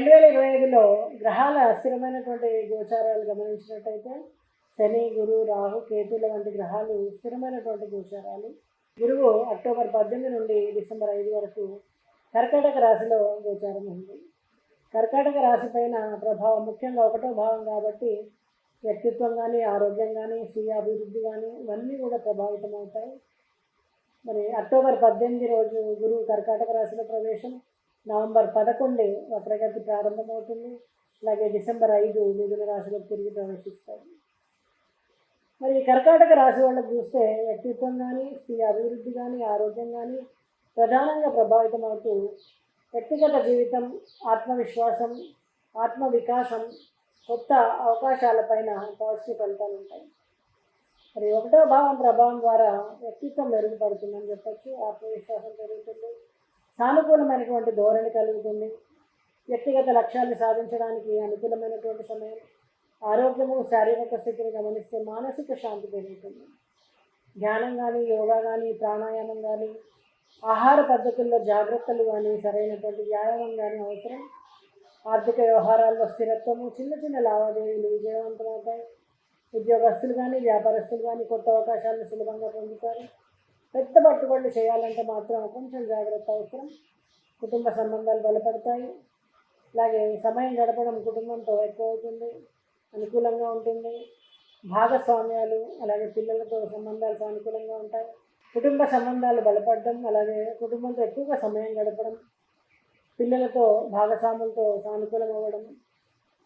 రెండు వేల ఇరవై ఐదులో గ్రహాల స్థిరమైనటువంటి గోచారాలు గమనించినట్టయితే శని గురు రాహు కేతుల వంటి గ్రహాలు స్థిరమైనటువంటి గోచారాలు. గురువు అక్టోబర్ పద్దెనిమిది నుండి డిసెంబర్ ఐదు వరకు కర్కాటక రాశిలో గోచారం ఉంది. కర్కాటక రాశి పైన ప్రభావం ముఖ్యంగా ఒకటో భావం కాబట్టి వ్యక్తిత్వం కానీ ఆరోగ్యం కానీ స్వీయ అభివృద్ధి కానీ ఇవన్నీ కూడా ప్రభావితం అవుతాయి మరి అక్టోబర్ పద్దెనిమిది రోజు గురువు కర్కాటక రాశిలో ప్రవేశం నవంబర్ పదకొండు వక్రగతి ప్రారంభమవుతుంది. అలాగే డిసెంబర్ ఐదు మిథున రాశిలో తిరిగి ప్రవేశిస్తారు మరి కర్కాటక రాశి వాళ్ళకి చూస్తే వ్యక్తిత్వం కానీ స్త్రీ అభివృద్ధి కానీ ఆరోగ్యం కానీ ప్రధానంగా ప్రభావితం అవుతూ వ్యక్తిగత జీవితం ఆత్మవిశ్వాసం ఆత్మ వికాసం కొత్త అవకాశాలపైన పాజిటివ్ ఫలితాలు ఉంటాయి. మరి ఒకటో భావం ప్రభావం ద్వారా వ్యక్తిత్వం మెరుగుపడుతుందని చెప్పచ్చు. ఆత్మవిశ్వాసం పెరుగుతుంది. సానుకూలమైనటువంటి ధోరణి కలుగుతుంది. వ్యక్తిగత లక్ష్యాన్ని సాధించడానికి అనుకూలమైనటువంటి సమయం ఆరోగ్యము శారీరక స్థితిని గమనిస్తే మానసిక శాంతి పెరుగుతుంది. ధ్యానం కానీ యోగా కానీ ప్రాణాయామం కానీ ఆహార పద్ధతుల్లో జాగ్రత్తలు కానీ సరైనటువంటి వ్యాయామం కానీ అవసరం. ఆర్థిక వ్యవహారాల్లో స్థిరత్వము చిన్న చిన్న లావాదేవీలు విజయవంతమవుతాయి. ఉద్యోగస్తులు కానీ వ్యాపారస్తులు కానీ కొత్త అవకాశాలను సులభంగా పొందుతారు. పెద్ద పట్టుబడులు చేయాలంటే మాత్రం కొంచెం జాగ్రత్త అవసరం. కుటుంబ సంబంధాలు బలపడతాయి. అలాగే సమయం గడపడం కుటుంబంతో ఎక్కువ అవుతుంది అనుకూలంగా ఉంటుంది. భాగస్వామ్యాలు అలాగే పిల్లలతో సంబంధాలు సానుకూలంగా ఉంటాయి. కుటుంబ సంబంధాలు బలపడడం అలాగే కుటుంబంతో ఎక్కువగా సమయం గడపడం పిల్లలతో భాగస్వాములతో సానుకూలం అవ్వడం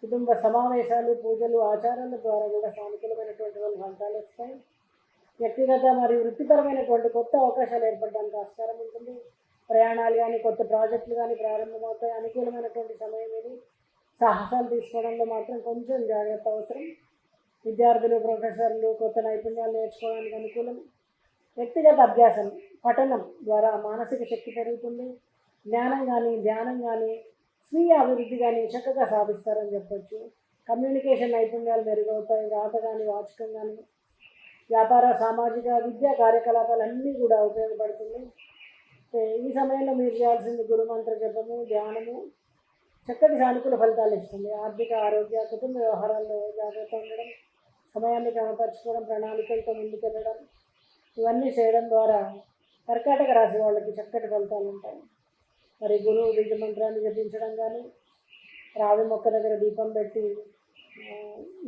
కుటుంబ సమావేశాలు పూజలు ఆచారాల ద్వారా కూడా సానుకూలమైనటువంటి వాళ్ళు ఫలితాలు వస్తాయి. వ్యక్తిగత మరియు వృత్తిపరమైనటువంటి కొత్త అవకాశాలు ఏర్పడడానికి ఆస్కారం ఉంటుంది. ప్రయాణాలు కానీ కొత్త ప్రాజెక్టులు కానీ ప్రారంభమవుతాయి. అనుకూలమైనటువంటి సమయం ఇది. సాహసాలు తీసుకోవడంలో మాత్రం కొంచెం జాగ్రత్త అవసరం. విద్యార్థులు ప్రొఫెసర్లు కొత్త నైపుణ్యాలు నేర్చుకోవడానికి అనుకూలం. వ్యక్తిగత అభ్యాసం పఠనం ద్వారా మానసిక శక్తి పెరుగుతుంది. జ్ఞానం కానీ ధ్యానం కానీ స్వీయ అభివృద్ధి కానీ చక్కగా సాధిస్తారని చెప్పొచ్చు. కమ్యూనికేషన్ నైపుణ్యాలు మెరుగవుతాయి. రాత కానీ వాచకం కానీ వ్యాపార సామాజిక విద్యా కార్యకలాపాలు అన్నీ కూడా ఉపయోగపడుతుంది. ఈ సమయంలో మీరు చేయాల్సింది గురుమంత్ర జపము ధ్యానము. చక్కటి సానుకూల ఫలితాలు ఇస్తుంది. ఆర్థిక ఆరోగ్య కుటుంబ వ్యవహారాల్లో జాగ్రత్త ఉండడం సమయాన్ని క్రమపరచుకోవడం ప్రణాళికలతో ముందుకెళ్ళడం ఇవన్నీ చేయడం ద్వారా కర్కాటక రాశి వాళ్ళకి చక్కటి ఫలితాలు ఉంటాయి. మరి గురువు బీజ మంత్రాన్ని జపించడం కానీ రావి మొక్క దగ్గర దీపం పెట్టి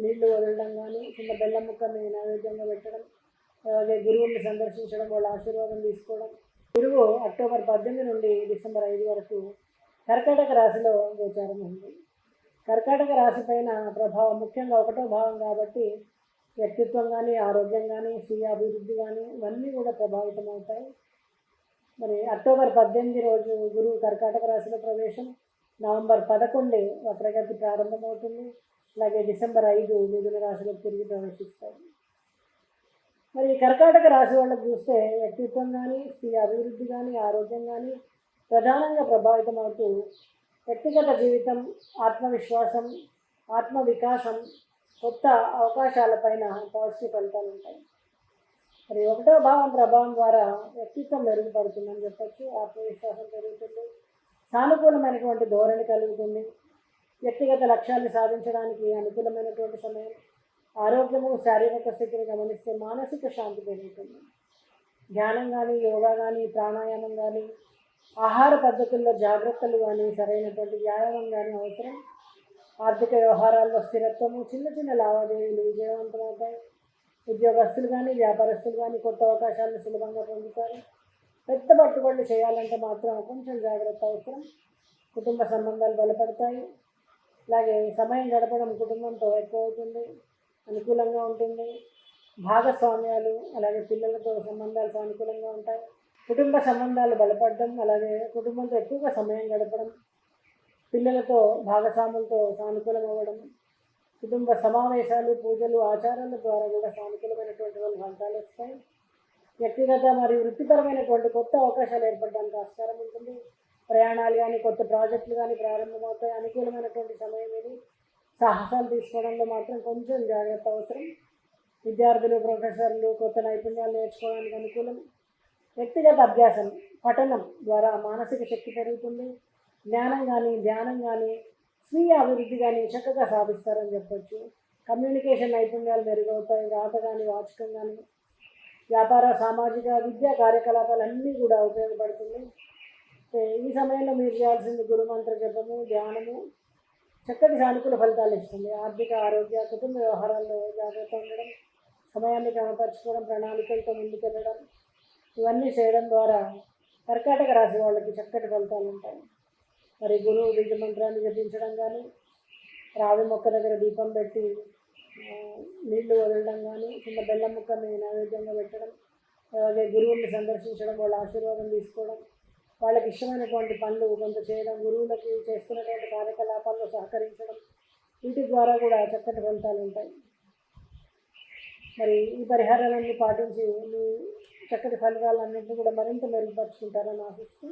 నీళ్ళు వదలడం కానీ చిన్న బెల్లం ముక్కని నైవేద్యంగా పెట్టడం అలాగే గురువుల్ని సందర్శించడం వాళ్ళ ఆశీర్వాదం తీసుకోవడం. గురువు అక్టోబర్ పద్దెనిమిది నుండి డిసెంబర్ ఐదు వరకు కర్కాటక రాశిలో గోచారం ఉంది. కర్కాటక రాశి పైన ప్రభావం ముఖ్యంగా ఒకటో భావం కాబట్టి వ్యక్తిత్వం కానీ ఆరోగ్యం కానీ స్వీయ అభివృద్ధి కానీ ఇవన్నీ కూడా ప్రభావితం అవుతాయి. మరి అక్టోబర్ పద్దెనిమిది రోజు గురువు కర్కాటక రాశిలో ప్రవేశం నవంబర్ పదకొండు వక్రగతి ప్రారంభమవుతుంది. అలాగే డిసెంబర్ ఐదు మిథున రాశిలో తిరిగి ప్రవేశిస్తారు మరి కర్కాటక రాశి వాళ్ళకి చూస్తే వ్యక్తిత్వం కానీ స్త్రీ అభివృద్ధి కానీ ఆరోగ్యం కానీ ప్రధానంగా ప్రభావితం అవుతూ వ్యక్తిగత జీవితం ఆత్మవిశ్వాసం ఆత్మ వికాసం కొత్త అవకాశాలపైన పాజిటివ్ ఫలితాలు ఉంటాయి. మరి ఒకటో భావం ప్రభావం ద్వారా వ్యక్తిత్వం మెరుగుపడుతుందని చెప్పచ్చు ఆత్మవిశ్వాసం పెరుగుతుంది సానుకూలమైనటువంటి ధోరణి కలుగుతుంది. వ్యక్తిగత లక్ష్యాన్ని సాధించడానికి అనుకూలమైనటువంటి సమయం ఆరోగ్యము శారీరక స్థితిని గమనిస్తే మానసిక శాంతి పెరుగుతుంది. ధ్యానం కానీ యోగా కానీ ప్రాణాయామం కానీ ఆహార పద్ధతుల్లో జాగ్రత్తలు కానీ సరైనటువంటి వ్యాయామం కానీ అవసరం. ఆర్థిక వ్యవహారాల్లో స్థిరత్వము చిన్న చిన్న లావాదేవీలు విజయవంతమవుతాయి. ఉద్యోగస్తులు కానీ వ్యాపారస్తులు కానీ కొత్త అవకాశాలను సులభంగా పొందుతారు. పెద్ద పట్టుబడులు చేయాలంటే మాత్రం కొంచెం జాగ్రత్త అవసరం. కుటుంబ సంబంధాలు బలపడతాయి. అలాగే సమయం గడపడం కుటుంబంతో ఎక్కువ అవుతుంది అనుకూలంగా ఉంటుంది. భాగస్వామ్యాలు అలాగే పిల్లలతో సంబంధాలు సానుకూలంగా ఉంటాయి. కుటుంబ సంబంధాలు బలపడడం అలాగే కుటుంబంతో ఎక్కువగా సమయం గడపడం పిల్లలతో భాగస్వాములతో సానుకూలం అవ్వడం కుటుంబ సమావేశాలు పూజలు ఆచారాల ద్వారా కూడా సానుకూలమైనటువంటి వాళ్ళు ఫలితాలు వస్తాయి. వ్యక్తిగత మరియు వృత్తిపరమైనటువంటి కొత్త అవకాశాలు ఏర్పడడానికి ఆస్కారం ఉంటుంది. ప్రయాణాలు కానీ కొత్త ప్రాజెక్టులు కానీ ప్రారంభమవుతాయి. అనుకూలమైనటువంటి సమయం ఇది. సాహసాలు తీసుకోవడంలో మాత్రం కొంచెం జాగ్రత్త అవసరం. విద్యార్థులు ప్రొఫెసర్లు కొత్త నైపుణ్యాలు నేర్చుకోవడానికి అనుకూలం. వ్యక్తిగత అభ్యాసం పఠనం ద్వారా మానసిక శక్తి పెరుగుతుంది. జ్ఞానం కానీ ధ్యానం కానీ స్వీయ అభివృద్ధి కానీ చక్కగా సాధిస్తారని చెప్పొచ్చు. కమ్యూనికేషన్ నైపుణ్యాలు మెరుగవుతాయి. రాత కానీ వాచకం కానీ వ్యాపార సామాజిక విద్యా కార్యకలాపాలు అన్నీ కూడా ఉపయోగపడుతుంది. ఈ సమయంలో మీరు చేయాల్సింది గురుమంత్ర జపము ధ్యానము. చక్కటి సానుకూల ఫలితాలు ఇస్తుంది. ఆర్థిక ఆరోగ్య కుటుంబ వ్యవహారాల్లో జాగ్రత్త ఉండడం సమయాన్ని క్రమపరచుకోవడం ప్రణాళికలతో ముందుకెళ్ళడం ఇవన్నీ చేయడం ద్వారా కర్కాటక రాశి వాళ్ళకి చక్కటి ఫలితాలు ఉంటాయి. మరి గురువు బీజ మంత్రాన్ని జపించడం కానీ రావి మొక్క దగ్గర దీపం పెట్టి నీళ్ళు వదలడం కానీ చిన్న బెల్లం ముక్కని నైవేద్యంగా పెట్టడం అలాగే గురువుల్ని సందర్శించడం వాళ్ళ ఆశీర్వాదం తీసుకోవడం వాళ్ళకి ఇష్టమైనటువంటి పనులు కొంత చేయడం గురువులకి చేస్తున్నటువంటి కార్యకలాపాల్లో సహకరించడం వీటి ద్వారా కూడా చక్కటి ఫలితాలు ఉంటాయి. మరి ఈ పరిహారాలన్నీ పాటించి మీ చక్కటి ఫలితాలన్నింటినీ కూడా మరింత మెరుగుపరుచుకుంటారని ఆశిస్తూ